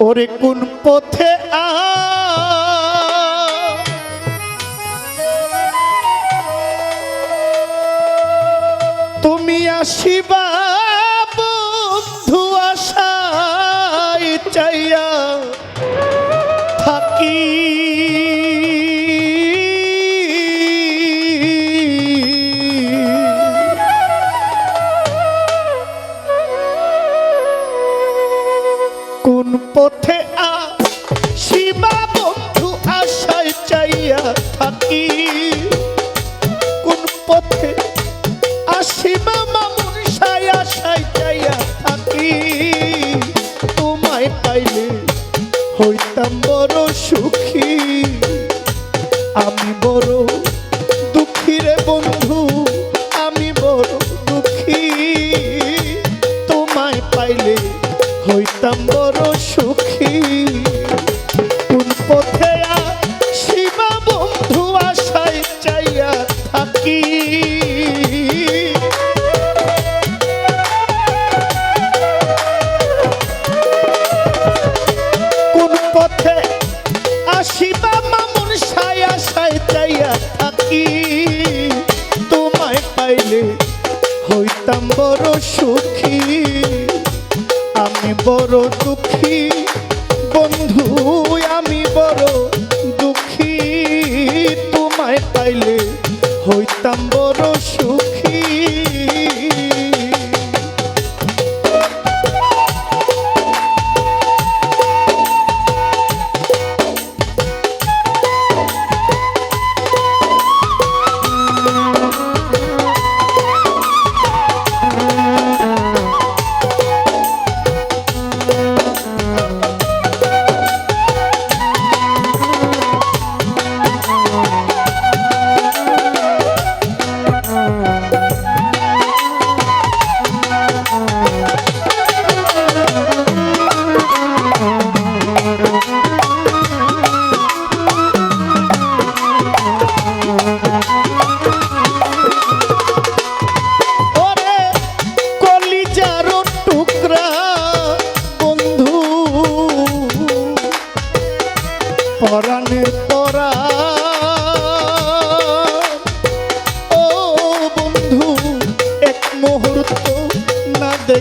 ওরে কোন পথে আ? তুমি আসিবা থাকি। কোন পথে আসিবা মামুন সাই আশাই চাইয়া থাকি। তোমায় পাইলে হইতাম আমি বড় দুঃখী। বন্ধু আমি বড়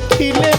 দেখিলে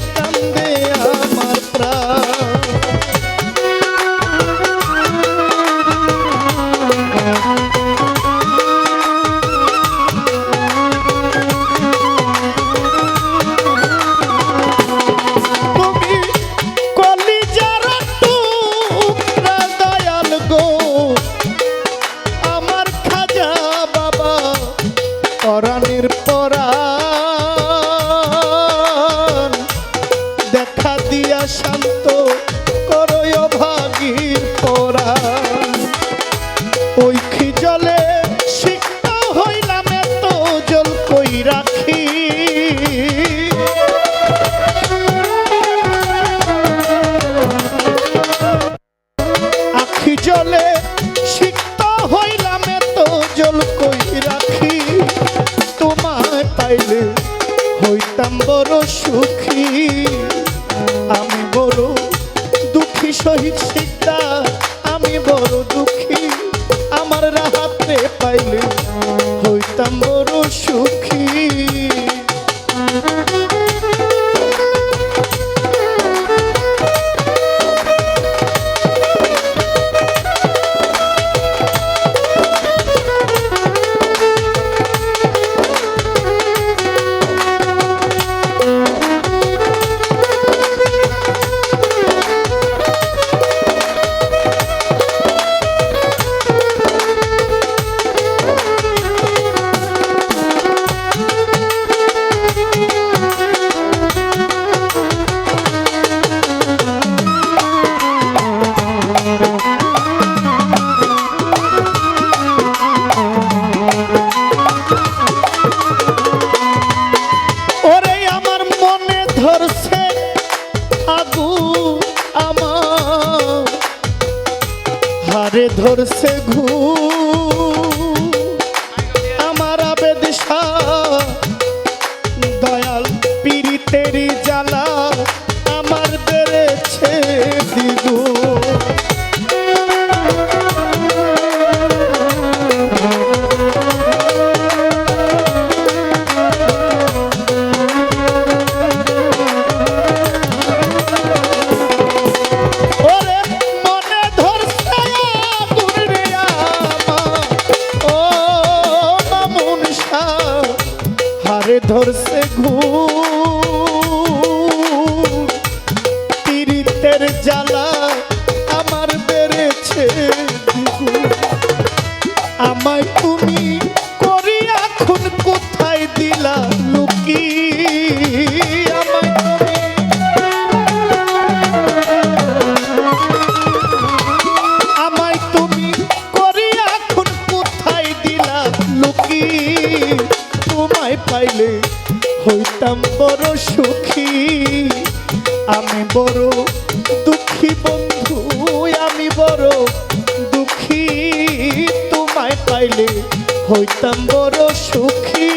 শান্ত ছাড়া আমি বড় দুঃখী আমার রাহাতে পাইলে হইতাম বড় সুখী। ধরছে ঘু আমার আবেদশা দয়াল পীড়িতেরি জ্বালা। পাইলে হইতাম বড় সুখী। আমি বড় দুঃখী বন্ধু, আমি বড় দুঃখী। তোমায় পাইলে হইতাম বড় সুখী।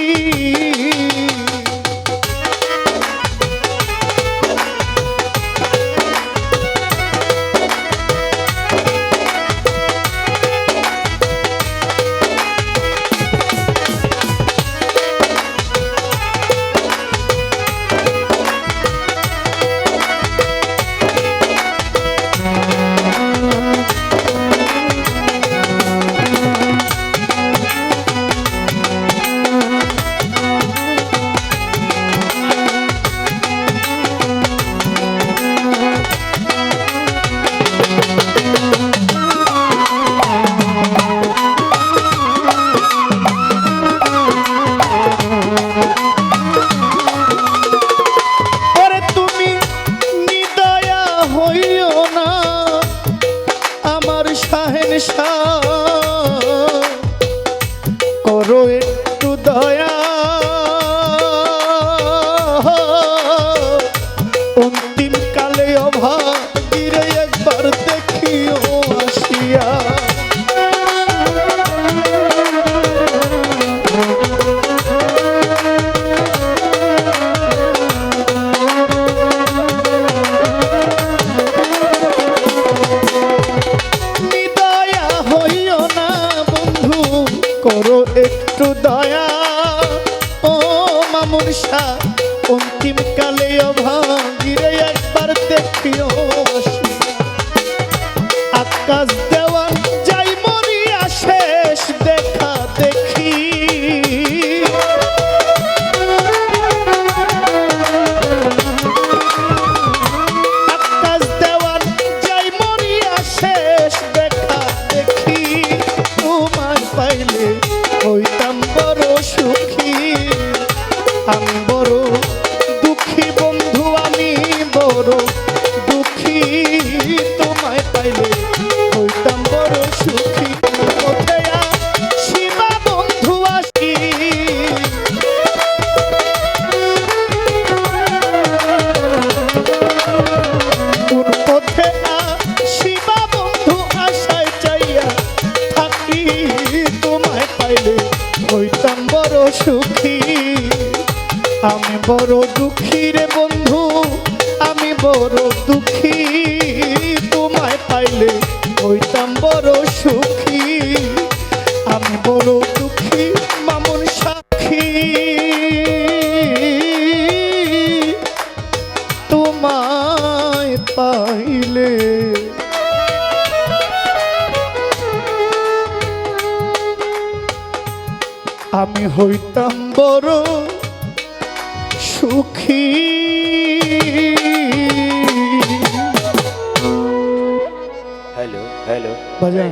সংসার একটু দয়া। ও মামুন শাহ অন্তিমকালে অভাব। 啊 দুঃখী, তোমায় পাইলে হইতাম বড় সুখী। আমি বড় দুঃখী, মামুন সাক্ষী। তোমায় পাইলে আমি হইতাম বড় সুখী। para.